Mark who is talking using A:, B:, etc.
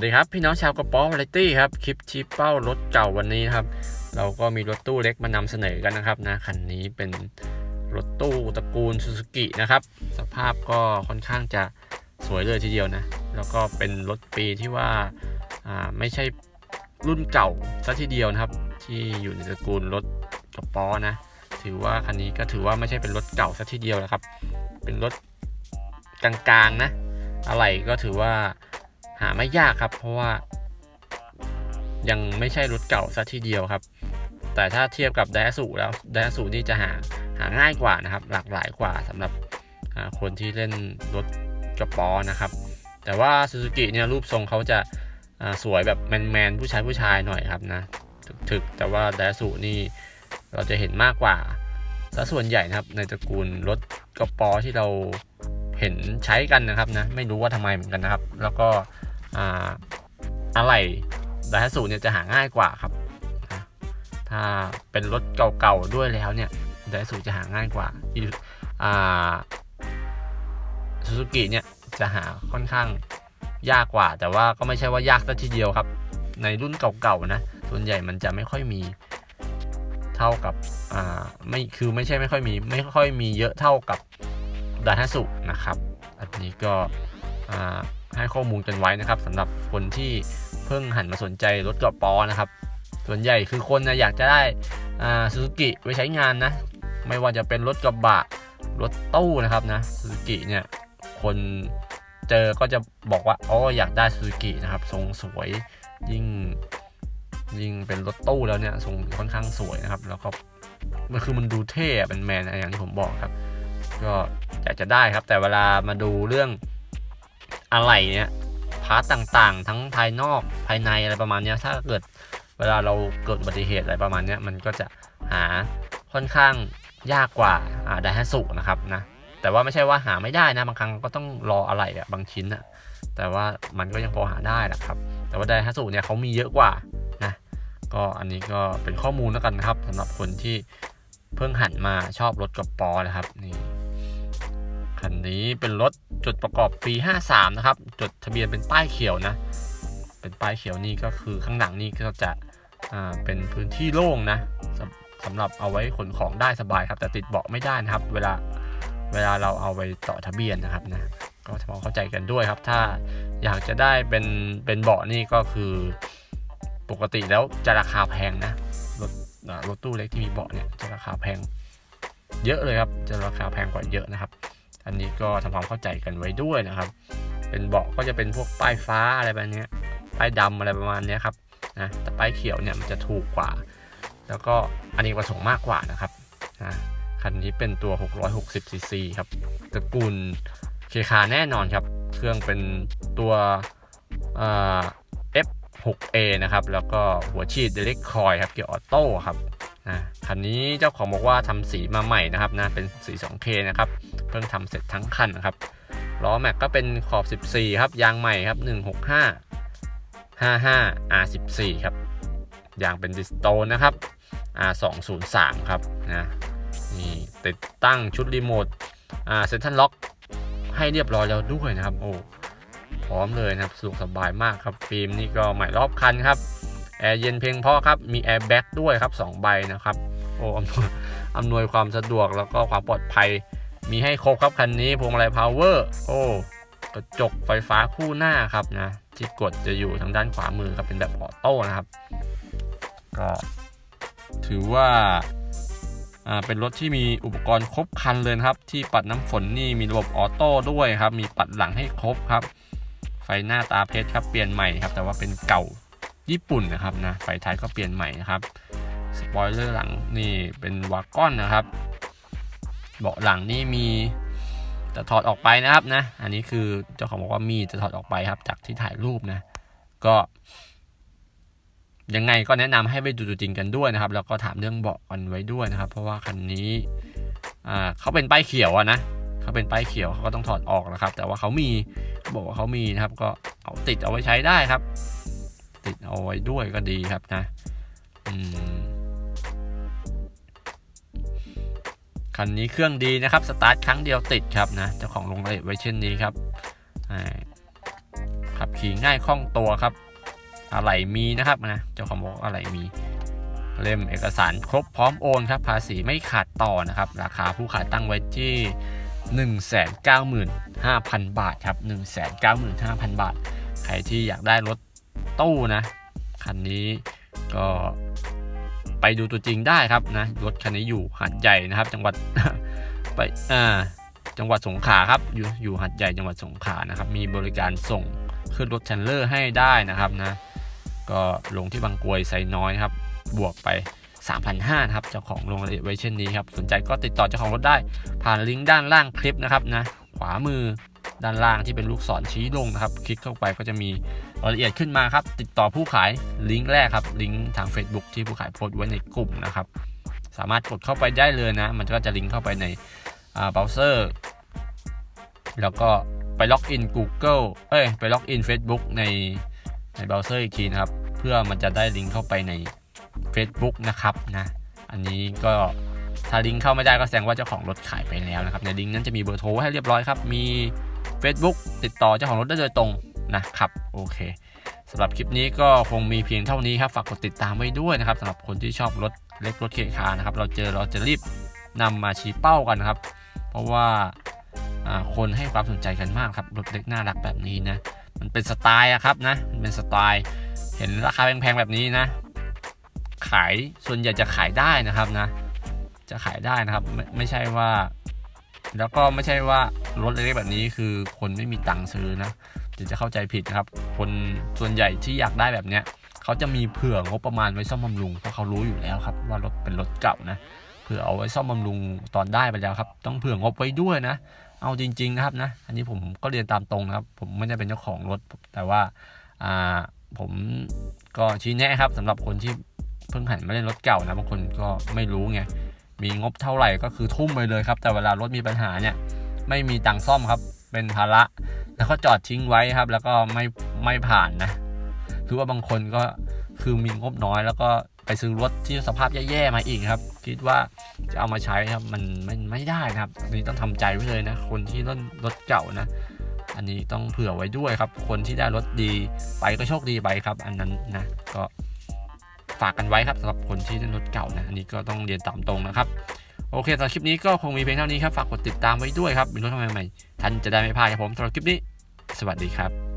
A: สดีครับพี่น้องชาวกระป๋อวาไรตี้ครับคลิปชี้เป้ารถเก่าวันนี้ครับ เราก็มีรถตู้เล็กมานำเสนอกันนะครับนะคันนี้เป็นรถตู้ตระกูลซูซูกินะครับ สภาพก็ค่อนข้างจะสวยเลยทีเดียวนะ แล้วก็เป็นรถปีที่ว่าอ่าไม่ใช่รุ่นเก่าซะทีเดียวนะครับที่อยู่ในตระกูลรถกระป๋อนะ ถือว่าคันนี้ก็ถือว่าไม่ใช่เป็นรถเก่าซะทีเดียวนะครับ เป็นรถกลางๆนะอะไรก็ถือว่า หาไม่ยากครับ เพราะว่ายังไม่ใช่รถเก่าซะทีเดียวครับ แต่ถ้าเทียบกับไดสูแล้วไดสูนี่จะหาหาง่ายกว่านะครับ หลากหลายกว่าสำหรับคนที่เล่นรถกระป๋อนะครับ แต่ว่าซูซูกิเนี่ยรูปทรงเขาจะสวยแบบแมนๆผู้ชายผู้ชายหน่อยครับนะถึกๆแต่ว่าไดสูนี่เราจะเห็นมากกว่าซะส่วนใหญ่นะครับในตระกูลรถกระป๋อที่เราเห็นใช้กันนะครับนะไม่รู้ว่าทำไมเหมือนกันนะครับ แล้วก็ อะไรไดอาสูเนี่ยจะหาง่ายกว่าครับ ถ้าเป็นรถเก่าๆด้วยแล้วเนี่ยไดอาสูจะหาง่ายกว่าซูซูกิเนี่ยจะหาค่อนข้างยากกว่า แต่ว่าก็ไม่ใช่ว่ายากซะทีเดียวครับ ในรุ่นเก่าๆนะ ส่วนใหญ่มันจะไม่ค่อยมีเท่ากับอ่าไม่คือไม่ใช่ไม่ค่อยมีไม่ค่อยมีเยอะเท่ากับไดาฮัสุนะครับ อันนี้ก็อ่า ให้ข้อมูลกันไว้นะครับสำหรับคนที่เพิ่งหันมาสนใจรถกระป๋อนะครับ ส่วนใหญ่คือคนนะอยากจะได้ซูซูกิไว้ใช้งานนะ ไม่ว่าจะเป็นรถกระบะรถตู้นะครับนะซูซูกิเนี่ยคนเจอก็จะบอกว่าอ๋ออยากได้ซูซูกินะครับทรงสวยยิ่งยิ่งเป็นรถตู้แล้วเนี่ยทรงค่อนข้างสวยนะครับ แล้วก็มันคือมันดูเท่เป็นแมนอย่างที่ผมบอกครับ ก็อยากจะได้ครับแต่เวลามาดูเรื่อง อะไรเนี่ยพาร์ตต่างๆ ทั้งภายนอกภายในอะไรประมาณเนี้ยถ้าเกิดเวลาเราเกิดอุบัติเหตุอะไรประมาณเนี้ยมันก็จะหาค่อนข้างยากกว่าไดฮัสุนะครับนะแต่ว่าไม่ใช่ว่าหาไม่ได้นะบางครั้งก็ต้องรออะไรอะบางชิ้นอะแต่ว่ามันก็ยังพอหาได้แหละครับ แต่ว่าไดฮัสุเนี่ยเขามีเยอะกว่านะก็อันนี้ก็เป็นข้อมูลแล้วกันนะครับสำหรับคนที่เพิ่งหันมาชอบรถกระป๋อนะครับนี่ นี้เป็นรถจดประกอบปี 53 นะครับ จดทะเบียนเป็นป้ายเขียวนะ เป็นป้ายเขียวนี่ก็คือข้างหลังนี่ก็จะเป็นพื้นที่โล่งนะสำสำหรับเอาไว้ขนของได้สบายครับ แต่ติดเบาะไม่ได้นะครับ เวลาเวลาเราเอาไปต่อทะเบียนนะครับนะก็ทำความเข้าใจกันด้วยครับ ถ้าอยากจะได้เป็นเป็นเบาะนี่ก็คือปกติแล้วจะราคาแพงนะรถรถตู้เล็กที่มีเบาะเนี่ยจะราคาแพงเยอะเลยครับ จะราคาแพงกว่าเยอะนะครับ อันนี้ก็ทำความเข้าใจกันไว้ด้วยนะครับ เป็นเบาะก็จะเป็นพวกป้ายฟ้าอะไรแบบนี้ป้ายดำอะไรประมาณนี้ครับนะแต่ป้ายเขียวเนี่ยมันจะถูกกว่า แล้วก็อันนี้ประสงค์มากกว่านะครับนะคันนี้เป็นตัว 660 cc ครับตระกูลเคคาแน่นอนครับ เครื่องเป็นตัวเอ่อ F6A นะครับ แล้วก็หัวฉีดเดลิกคอยครับ เกียร์ออโต้ครับ คันนี้เจ้าของบอกว่าทำสีมาใหม่นะครับนะเป็นสี 2K นะครับเพิ่งทำเสร็จทั้งคันนะครับล้อแม็กก็เป็นขอบ 14 ครับยางใหม่ครับ 165 55 R14 ครับยางเป็นดิสโตนนะครับ R203 ครับนะนี่ติดตั้งชุดรีโมทอ่าเซนทันล็อกให้เรียบร้อยแล้วด้วยนะครับโอ้พร้อมเลยนะครับสะดวกสบายมากครับฟิล์มนี่ก็ใหม่รอบคันครับ แอร์เย็นเพียงพอครับ มีแอร์แบ็กด้วยครับ 2 ใบนะครับ โอ้อำนวยอำนวยความสะดวกแล้วก็ความปลอดภัย มีให้ครบครับคันนี้พวงมาลัยพาวเวอร์ โอ้กระจกไฟฟ้าคู่หน้าครับนะ ที่กดจะอยู่ทางด้านขวามือครับ เป็นแบบออโต้นะครับ ก็ถือว่าอ่าเป็นรถที่มีอุปกรณ์ครบคันเลยครับ ที่ปัดน้ำฝนนี่มีระบบออโต้ด้วยครับ มีปัดหลังให้ครบครับ ไฟหน้าตาเพชรครับ เปลี่ยนใหม่ครับ แต่ว่าเป็นเก่า ญี่ปุ่นนะครับนะไฟท้ายก็เปลี่ยนใหม่นะครับสปอยเลอร์หลังนี่เป็นวากอนนะครับ เบาะหลังนี่มีจะถอดออกไปนะครับนะ อันนี้คือเจ้าของบอกว่ามีจะถอดออกไปครับ จากที่ถ่ายรูปนะ ก็ ยังไงก็แนะนำให้ไปดูตัวจริงกันด้วยนะครับ แล้วก็ถามเรื่องเบาะกันไว้ด้วยนะครับ เพราะว่าคันนี้อ่าเขาเป็นป้ายเขียวอะนะเขาเป็นป้ายเขียวเขาก็ต้องถอดออกนะครับ แต่ว่าเขามีเขาบอกว่าเขามีนะครับ ก็เอาติดเอาไว้ใช้ได้ครับ ติดเอาไว้ด้วยก็ดีครับนะอืมคันนี้เครื่องดีนะครับ สตาร์ทครั้งเดียวติดครับนะเจ้าของลงรายละเอียดไว้เช่นนี้ครับขับขี่ง่ายคล่องตัวครับ อะไรมีนะครับนะเจ้าของบอกอะไรมีเล่มเอกสารครบพร้อมโอนครับ ภาษีไม่ขาดต่อนะครับ ราคาผู้ขายตั้งไว้ที่195,000 บาทครับ 195,000 บาท ใครที่อยากได้รถ ตู้นะ คันนี้ก็ไปดูตัวจริงได้ครับนะ รถคันนี้อยู่หัดใหญ่นะครับ จังหวัดไปอ่าจังหวัดสงขลาครับ อยู่อยู่หัดใหญ่จังหวัดสงขลานะครับ มีบริการส่งขึ้นรถเทรลเลอร์ให้ได้นะครับนะ ก็ลงที่บางกรวยไซน้อยครับ บวกไป 3,500นะครับ เจ้าของลงรายละเอียดไว้เช่นนี้ครับ สนใจก็ติดต่อเจ้าของรถได้ ผ่านลิงก์ด้านล่างคลิปนะครับนะ ขวามือด้านล่างที่เป็นลูกศรชี้ลงนะครับ คลิกเข้าไปก็จะมี รายละเอียดขึ้นมาครับ ติดต่อผู้ขายลิงก์แรกครับลิงก์ทาง Facebook ที่ผู้ขายโพสต์ไว้ในกลุ่มนะครับ สามารถกดเข้าไปได้เลยนะ มันก็จะลิงก์เข้าไปในเบราว์เซอร์แล้วก็ไปล็อกอิน Google เอ้ยไปล็อกอิน Facebook ในในเบราว์เซอร์อีกทีนะครับ เพื่อมันจะได้ลิงก์เข้าไปใน Facebook นะครับนะอันนี้ก็ถ้าลิงก์เข้าไม่ได้ก็แสดงว่าเจ้าของรถขายไปแล้วนะครับในลิงก์นั้นจะมีเบอร์โทรให้เรียบร้อยครับมี Facebook ติดต่อเจ้าของรถได้โดยตรง นะครับโอเคสำหรับคลิปนี้ก็คงมีเพียงเท่านี้ครับฝากกดติดตามไว้ด้วยนะครับสำหรับคนที่ชอบรถเล็กรถเคคานะครับเราเจอเราจะรีบนำมาชี้เป้ากันนครับ เพราะว่าคนให้ความสนใจกันมากครับรถเล็กน่ารักแบบนี้นะมันเป็นสไตล์อะครับนะมันเป็นสไตล์เห็นราคาแพงๆแบบนี้นะ ขายส่วนใหญ่จะขายได้นะครับนะ จะขายได้นะครับไม่ไม่ใช่ว่า แล้วก็ไม่ใช่ว่ารถเล็กแบบนี้คือคนไม่มีตังค์ซื้อนะ ดี๋ยวจะเข้าใจผิดนะครับ คนส่วนใหญ่ที่อยากได้แบบเนี้ยเขาจะมีเผื่องบประมาณไว้ซ่อมบำรุงเพราะเขารู้อยู่แล้วครับ ว่ารถเป็นรถเก่านะเผื่อเอาไว้ซ่อมบำรุงตอนได้ไปแล้วครับ ต้องเผื่องบไว้ด้วยนะ เอาจริง ๆ นะครับนะ อันนี้ผมก็เรียนตามตรงนะครับ ผมไม่ได้เป็นเจ้าของรถ แต่ว่าอ่าผมก็ชี้แนะครับสำหรับคนที่เพิ่งหันมาเล่นรถเก่านะบางคนก็ไม่รู้ไงมีงบเท่าไหร่ก็คือทุ่มไปเลยครับ แต่เวลารถมีปัญหาเนี่ยไม่มีตังค์ซ่อมครับ เป็นภาระแล้วก็จอดทิ้งไว้ครับ แล้วก็ไม่ไม่ผ่านนะคือว่าบางคนก็คือมีงบน้อยแล้วก็ไปซื้อรถที่สภาพแย่ๆมาอีกครับ คิดว่าจะเอามาใช้ครับมันมันไม่ได้นะครับอันนี้ต้องทำใจไว้เลยนะ คนที่รถรถเก่านะ อันนี้ต้องเผื่อไว้ด้วยครับ คนที่ได้รถดีไปก็โชคดีไปครับ อันนั้นนะก็ฝากกันไว้ครับสำหรับคนที่ได้รถเก่านะอันนี้ก็ต้องเรียนตามตรงนะครับ โอเคสำหรับคลิปนี้ก็คงมีเพียงเท่านี้ครับ ฝากกดติดตามไว้ด้วยครับมีรถทำใหม่ๆท่านจะได้ไม่พลาดครับผมสำหรับคลิปนี้ สวัสดีครับ